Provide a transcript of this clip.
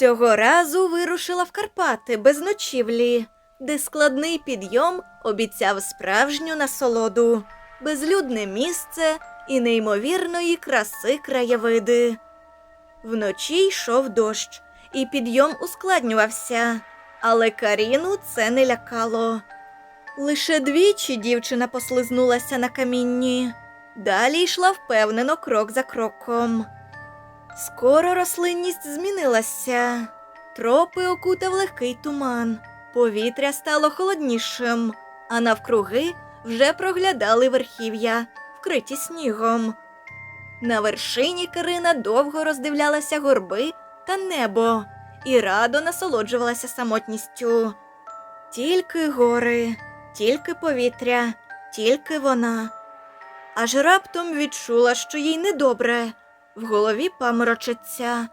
Цього разу вирушила в Карпати без ночівлі, де складний підйом обіцяв справжню насолоду, безлюдне місце і неймовірної краси краєвиди. Вночі йшов дощ, і підйом ускладнювався, але Каріну це не лякало. Лише двічі дівчина послизнулася на камінні, далі йшла впевнено крок за кроком. Скоро рослинність змінилася. Тропи окутав легкий туман, повітря стало холоднішим, а навкруги вже проглядали верхів'я, вкриті снігом. На вершині Карина довго роздивлялася горби та небо і радо насолоджувалася самотністю. Тільки гори, тільки повітря, тільки вона. Аж раптом відчула, що їй недобре. В голові паморочиться,